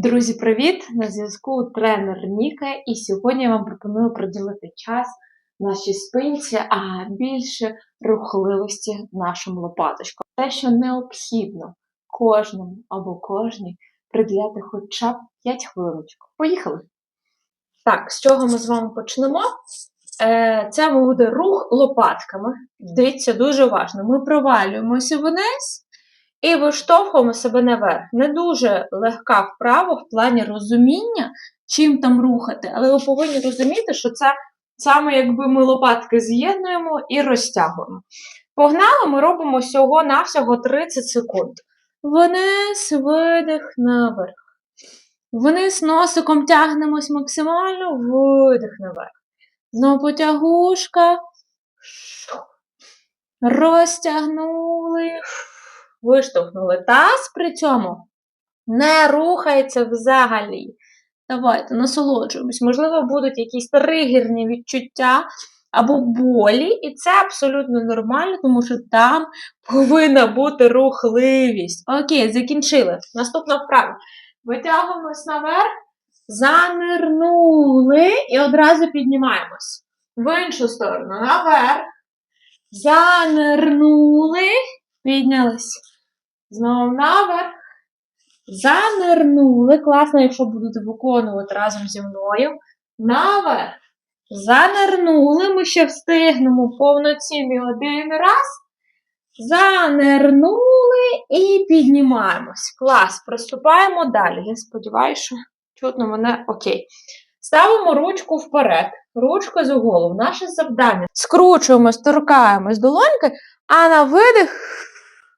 Друзі, привіт! На зв'язку тренер Ніка, і сьогодні я вам пропоную приділити час нашій спинці, а більше рухливості нашим лопаточкам. Те, що необхідно кожному або кожній приділяти хоча б 5 хвилиночок. Поїхали! Так, з чого ми з вами почнемо? Е, Це буде рух лопатками. Дивіться, дуже важливо. Ми провалюємося вниз. І виштовхуємо себе наверх. Не дуже легка вправа в плані розуміння, чим там рухати, але ви повинні розуміти, що це саме якби ми лопатки з'єднуємо і розтягуємо. Погнали, ми робимо всього-навсього 30 секунд. Вниз, видих, наверх. Вниз носиком тягнемось максимально, видих наверх. Знову потягушка. Розтягнули виштовхнули. Таз при цьому не рухається взагалі. Давайте насолоджуємось. Можливо, будуть якісь тригерні відчуття або болі, і це абсолютно нормально, тому що там повинна бути рухливість. Окей, закінчили. Наступна вправа. Витягуємось наверх, занирнули і одразу піднімаємось. В іншу сторону, наверх. Занирнули, піднялись. Знову наверх. Занирнули. Класно, якщо будете виконувати разом зі мною. Наверх. Занирнули. Ми ще встигнемо повноцінний один раз. Занирнули і піднімаємось. Клас. Приступаємо далі. Я сподіваюся, що чутно мене окей. Ставимо ручку вперед. Ручка за голову. Наше завдання. Скручуємось, торкаємось долоньки, а на видих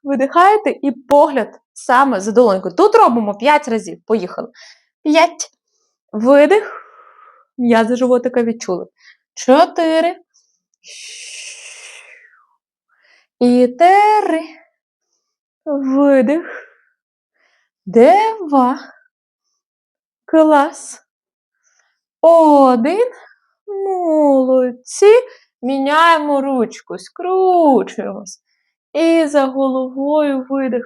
видихаєте і погляд саме за долонькою. Тут робимо 5 разів. Поїхали. 5. Видих. М'язи животика відчули. 4. І 3. Видих. Два. Клас. Один. Молодці. Міняємо ручку. Скручуємось. І за головою видих.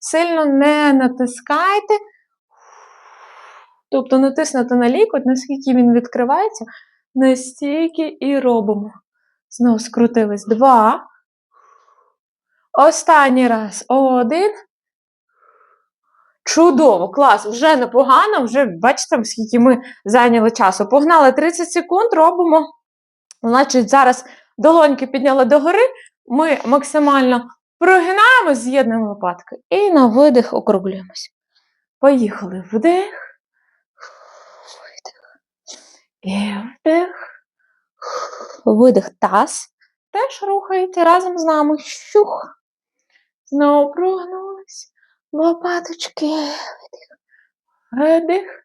Сильно не натискайте. Тобто натиснути на лікоть, наскільки він відкривається, настільки і робимо. Знову скрутились. Два. Останній раз. Один. Чудово, клас, вже непогано, вже бачите, скільки ми зайняли часу. Погнали 30 секунд, робимо. Значить, зараз долоньки підняли догори, ми максимально прогинаємо, з'єднуємо лопатки і на видих округлюємося. Поїхали вдих, видих. І вдих. Видих таз. Теж рухаєте разом з нами. Щух. Знову прогнулись. Лопаточки. Видих. Видих.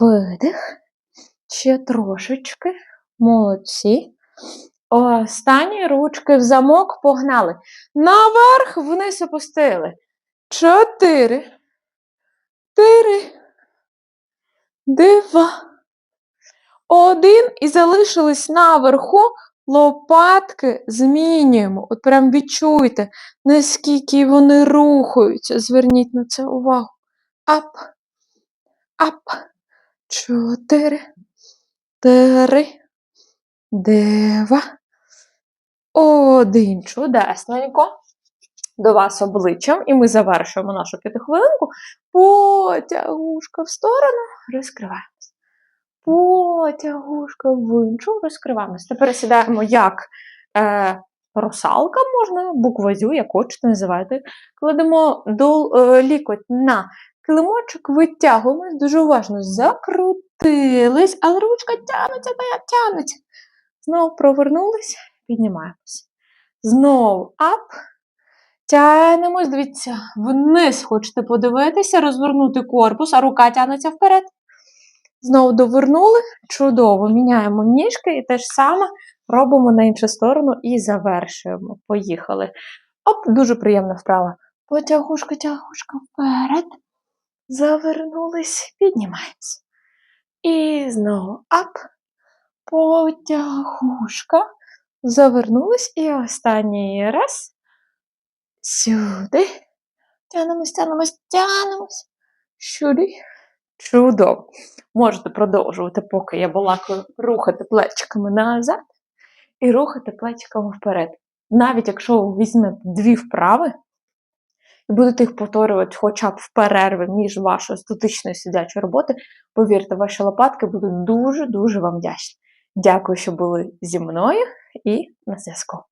Видих. Ще трошечки. Молодці. Останні ручки в замок погнали. Наверх вниз опустили. Чотири. Три. Два. Один. І залишились наверху. Лопатки змінюємо. От прям відчуйте, наскільки вони рухаються. Зверніть на це увагу. Ап. Ап. Чотири. Три. Два. Один. Чудесненько. До вас обличчям, і ми завершуємо нашу п'ятихвилинку. Потягушка в сторону, розкриваємось. Потягушка в іншу, розкриваємось. Тепер сідаємо як е, русалка, можна, буквозю, як хочете, називайте. Кладемо до, е, лікоть на килимочок, витягуємось, дуже уважно закрутились, але ручка тягнеться, тягнеться. Знову провернулись, піднімаємось. Знову ап. Тянемось, дивіться, вниз хочете подивитися, розвернути корпус, а рука тягнеться вперед. Знову довернули. Чудово, міняємо ніжки і те ж саме робимо на іншу сторону і завершуємо. Поїхали. Оп, дуже приємна вправа. Потягушка, тягушка вперед. Завернулись, піднімаємось. І знову ап. Потягушка. Завернулись і останній раз. Сюди. Тянемось, тянемось, тянемось. Сюди. Чудово. Можете продовжувати, поки я балакаю, рухати плечиками назад і рухати плечиками вперед. Навіть якщо ви візьмете дві вправи і будете їх повторювати хоча б в перерви між вашою статичною сидячою роботою, повірте, ваші лопатки будуть дуже-дуже вам вдячні. Дякую, що були зі мною і на зв'язку.